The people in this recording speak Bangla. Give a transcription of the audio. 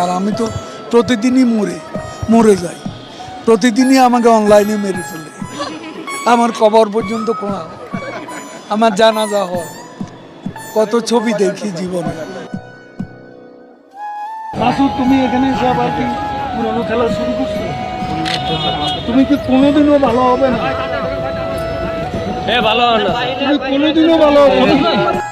আর আমি তো প্রতিদিনই মরে মরে যাই। প্রতিদিনই আমাকে অনলাইনে মেরে ফেলে। আমার কবর পর্যন্ত খোঁড়া। আমার জানাজা হয়। কত ছবি দেখি জীবনে। মাসুদ তুমি এখানে এসে আবার কি পুরনো খেলা শুরু করছ? তুমি কি কোনোদিনও ভালো হবে না? হ্যাঁ ভালো হবে না। তুমি কোনোদিনও ভালো হবে না?